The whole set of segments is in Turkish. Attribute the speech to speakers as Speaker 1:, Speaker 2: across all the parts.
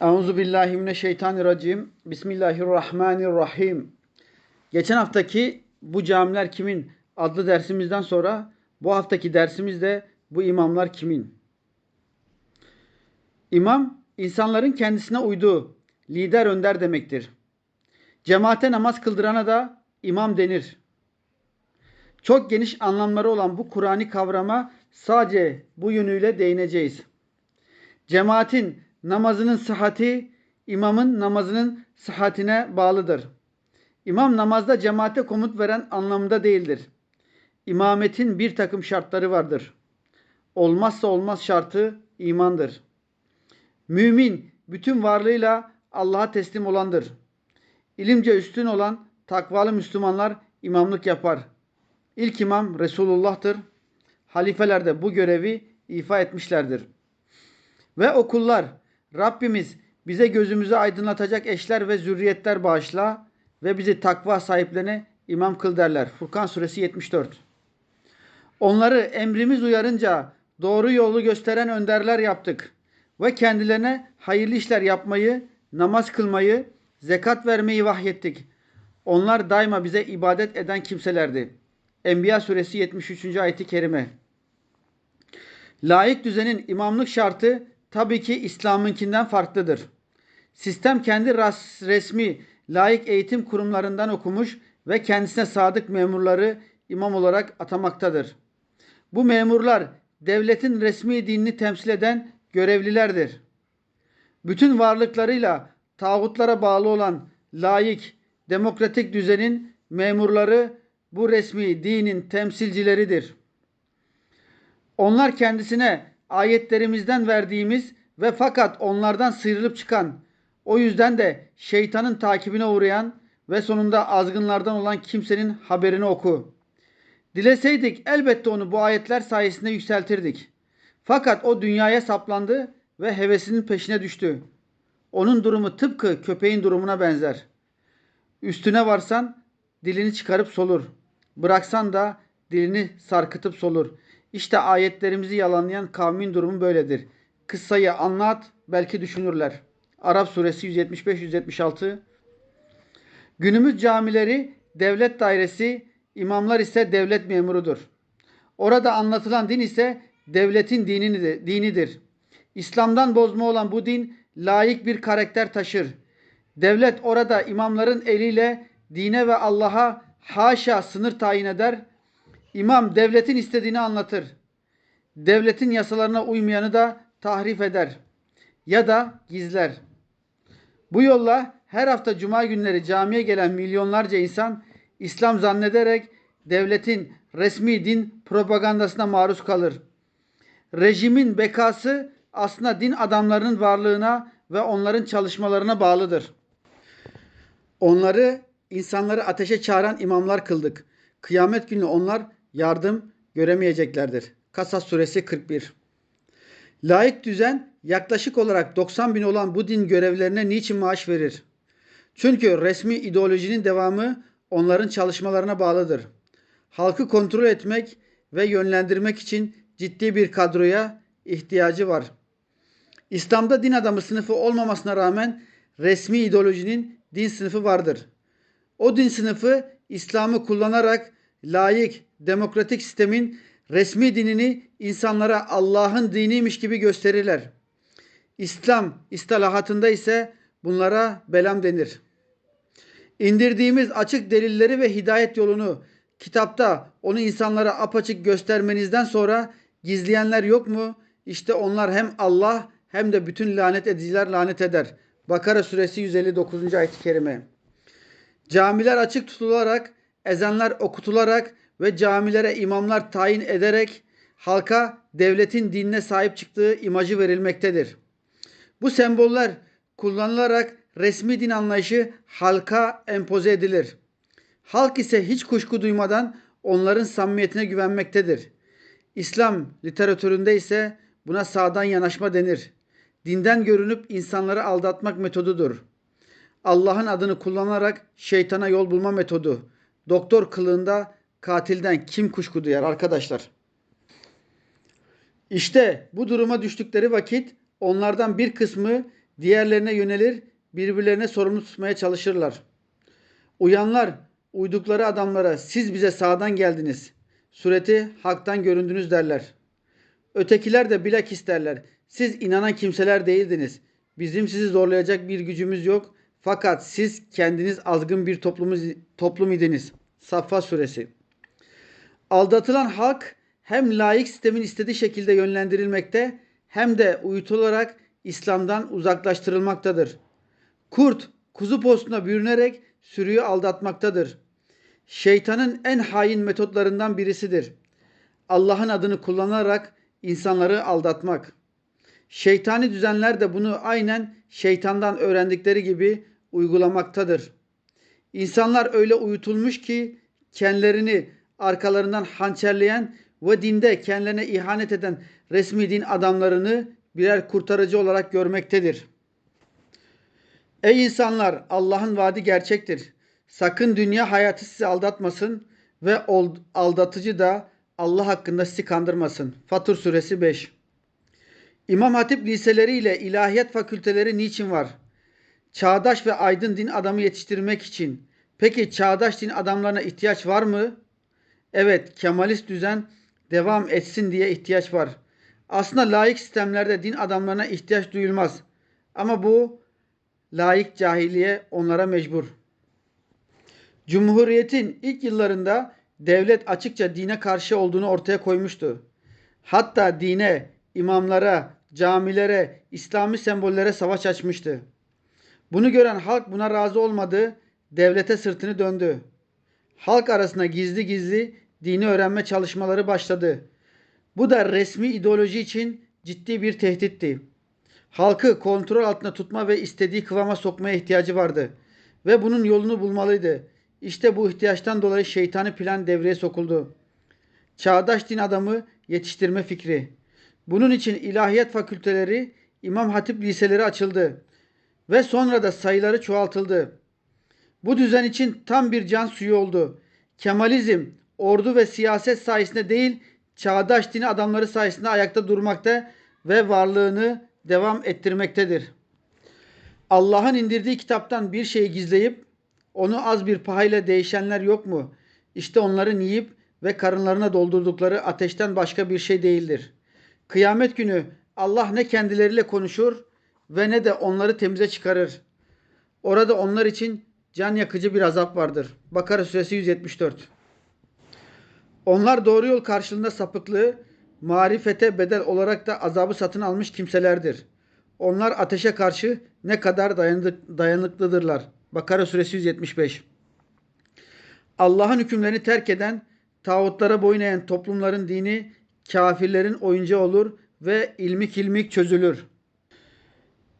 Speaker 1: Euzu billahi mineşşeytanirracim. Bismillahirrahmanirrahim. Geçen haftaki bu camiler kimin adlı dersimizden sonra bu haftaki dersimizde bu imamlar kimin? İmam insanların kendisine uyduğu lider önder demektir. Cemaate namaz kıldırana da imam denir. Çok geniş anlamları olan bu Kur'an'i kavrama sadece bu yönüyle değineceğiz. Cemaatin namazının sıhhati imamın namazının sıhhatine bağlıdır. İmam namazda cemaate komut veren anlamında değildir. İmametin bir takım şartları vardır. Olmazsa olmaz şartı imandır. Mümin bütün varlığıyla Allah'a teslim olandır. İlimce üstün olan takvalı Müslümanlar imamlık yapar. İlk imam Resulullah'tır. Halifeler de bu görevi ifa etmişlerdir. Ve okullar Rabbimiz bize gözümüzü aydınlatacak eşler ve zürriyetler bağışla ve bizi takva sahiplerine imam kıl derler. Furkan suresi 74. Onları emrimiz uyarınca doğru yolu gösteren önderler yaptık ve kendilerine hayırlı işler yapmayı, namaz kılmayı, zekat vermeyi vahyettik. Onlar daima bize ibadet eden kimselerdi. Enbiya suresi 73. ayeti kerime. Layık düzenin imamlık şartı tabii ki İslam'ınkinden farklıdır. Sistem kendi resmi layık eğitim kurumlarından okumuş ve kendisine sadık memurları imam olarak atamaktadır. Bu memurlar devletin resmi dinini temsil eden görevlilerdir. Bütün varlıklarıyla tağutlara bağlı olan layık, demokratik düzenin memurları bu resmi dinin temsilcileridir. Onlar kendisine ayetlerimizden verdiğimiz ve fakat onlardan sıyrılıp çıkan, o yüzden de şeytanın takibine uğrayan ve sonunda azgınlardan olan kimsenin haberini oku. Dileseydik elbette onu bu ayetler sayesinde yükseltirdik. Fakat o dünyaya saplandı ve hevesinin peşine düştü. Onun durumu tıpkı köpeğin durumuna benzer. Üstüne varsan dilini çıkarıp solur. Bıraksan da dilini sarkıtıp solur. İşte ayetlerimizi yalanlayan kavmin durumu böyledir. Kıssayı anlat belki düşünürler. Arap suresi 175-176 Günümüz camileri devlet dairesi, imamlar ise devlet memurudur. Orada anlatılan din ise devletin dinidir. İslam'dan bozma olan bu din layık bir karakter taşır. Devlet orada imamların eliyle dine ve Allah'a haşa sınır tayin eder İmam devletin istediğini anlatır. Devletin yasalarına uymayanı da tahrif eder ya da gizler. Bu yolla her hafta cuma günleri camiye gelen milyonlarca insan İslam zannederek devletin resmi din propagandasına maruz kalır. Rejimin bekası aslında din adamlarının varlığına ve onların çalışmalarına bağlıdır. Onları insanları ateşe çağıran imamlar kıldık. Kıyamet günü onlar yardım göremeyeceklerdir. Kasas suresi 41. Laik düzen yaklaşık olarak 90 bin olan bu din görevlerine niçin maaş verir? Çünkü resmi ideolojinin devamı onların çalışmalarına bağlıdır. Halkı kontrol etmek ve yönlendirmek için ciddi bir kadroya ihtiyacı var. İslam'da din adamı sınıfı olmamasına rağmen resmi ideolojinin din sınıfı vardır. O din sınıfı İslam'ı kullanarak layık, demokratik sistemin resmi dinini insanlara Allah'ın diniymiş gibi gösterirler. İslam istilahatında ise bunlara belam denir. İndirdiğimiz açık delilleri ve hidayet yolunu kitapta onu insanlara apaçık göstermenizden sonra gizleyenler yok mu? İşte onlar hem Allah hem de bütün lanet ediciler lanet eder. Bakara suresi 159. ayet-i kerime. Camiler açık tutularak ezanlar okutularak ve camilere imamlar tayin ederek halka devletin dinine sahip çıktığı imajı verilmektedir. Bu semboller kullanılarak resmi din anlayışı halka empoze edilir. Halk ise hiç kuşku duymadan onların samimiyetine güvenmektedir. İslam literatüründe ise buna sağdan yanaşma denir. Dinden görünüp insanları aldatmak metodudur. Allah'ın adını kullanarak şeytana yol bulma metodu doktor kılığında katilden kim kuşku duyar arkadaşlar? İşte bu duruma düştükleri vakit onlardan bir kısmı diğerlerine yönelir, birbirlerine sorumlu tutmaya çalışırlar. Uyanlar uydukları adamlara siz bize sağdan geldiniz. Sureti haktan göründünüz derler. Ötekiler de bilakis derler. Siz inanan kimseler değildiniz. Bizim sizi zorlayacak bir gücümüz yok. Fakat siz kendiniz azgın bir toplumuz, toplum idiniz. Saffat suresi. Aldatılan halk hem laik sistemin istediği şekilde yönlendirilmekte hem de uyutularak İslam'dan uzaklaştırılmaktadır. Kurt kuzu postuna bürünerek sürüyü aldatmaktadır. Şeytanın en hain metotlarından birisidir. Allah'ın adını kullanarak insanları aldatmak. Şeytani düzenler de bunu aynen şeytandan öğrendikleri gibi uygulamaktadır. İnsanlar öyle uyutulmuş ki kendilerini arkalarından hançerleyen ve dinde kendilerine ihanet eden resmi din adamlarını birer kurtarıcı olarak görmektedir. Ey insanlar Allah'ın vaadi gerçektir. Sakın dünya hayatı sizi aldatmasın ve aldatıcı da Allah hakkında sizi kandırmasın. Fatur suresi 5 İmam Hatip liseleri ile ilahiyat fakülteleri niçin var? Çağdaş ve aydın din adamı yetiştirmek için. Peki çağdaş din adamlarına ihtiyaç var mı? Evet, Kemalist düzen devam etsin diye ihtiyaç var. Aslında laik sistemlerde din adamlarına ihtiyaç duyulmaz. Ama bu laik cahiliye onlara mecbur. Cumhuriyetin ilk yıllarında devlet açıkça dine karşı olduğunu ortaya koymuştu. Hatta dine, imamlara, camilere, İslami sembollere savaş açmıştı. Bunu gören halk buna razı olmadı, devlete sırtını döndü. Halk arasında gizli gizli dini öğrenme çalışmaları başladı. Bu da resmi ideoloji için ciddi bir tehditti. Halkı kontrol altında tutma ve istediği kıvama sokmaya ihtiyacı vardı. Ve bunun yolunu bulmalıydı. İşte bu ihtiyaçtan dolayı şeytani plan devreye sokuldu. Çağdaş din adamı yetiştirme fikri. Bunun için ilahiyat fakülteleri, İmam Hatip liseleri açıldı. Ve sonra da sayıları çoğaltıldı. Bu düzen için tam bir can suyu oldu. Kemalizm, ordu ve siyaset sayesinde değil, çağdaş din adamları sayesinde ayakta durmakta ve varlığını devam ettirmektedir. Allah'ın indirdiği kitaptan bir şeyi gizleyip onu az bir pahayla değişenler yok mu? İşte onların yiyip ve karınlarına doldurdukları ateşten başka bir şey değildir. Kıyamet günü Allah ne kendileriyle konuşur ve ne de onları temize çıkarır. Orada onlar için can yakıcı bir azap vardır. Bakara suresi 174. Onlar doğru yol karşılığında sapıklığı, marifete bedel olarak da azabı satın almış kimselerdir. Onlar ateşe karşı ne kadar dayanık, dayanıklıdırlar. Bakara suresi 175. Allah'ın hükümlerini terk eden, tağutlara boyun eğen toplumların dini kafirlerin oyuncağı olur ve ilmik ilmik çözülür.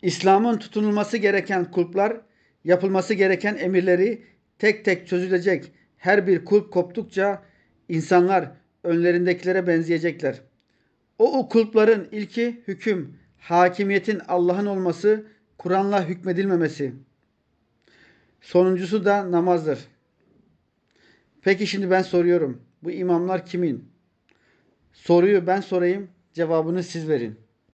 Speaker 1: İslam'ın tutunulması gereken kulplar, yapılması gereken emirleri tek tek çözülecek. Her bir kulp koptukça insanlar önlerindekilere benzeyecekler. O, o kulpların ilki hüküm, hakimiyetin Allah'ın olması, Kur'an'la hükmedilmemesi. Sonuncusu da namazdır. Peki şimdi ben soruyorum. Bu imamlar kimin? Soruyu ben sorayım, cevabını siz verin.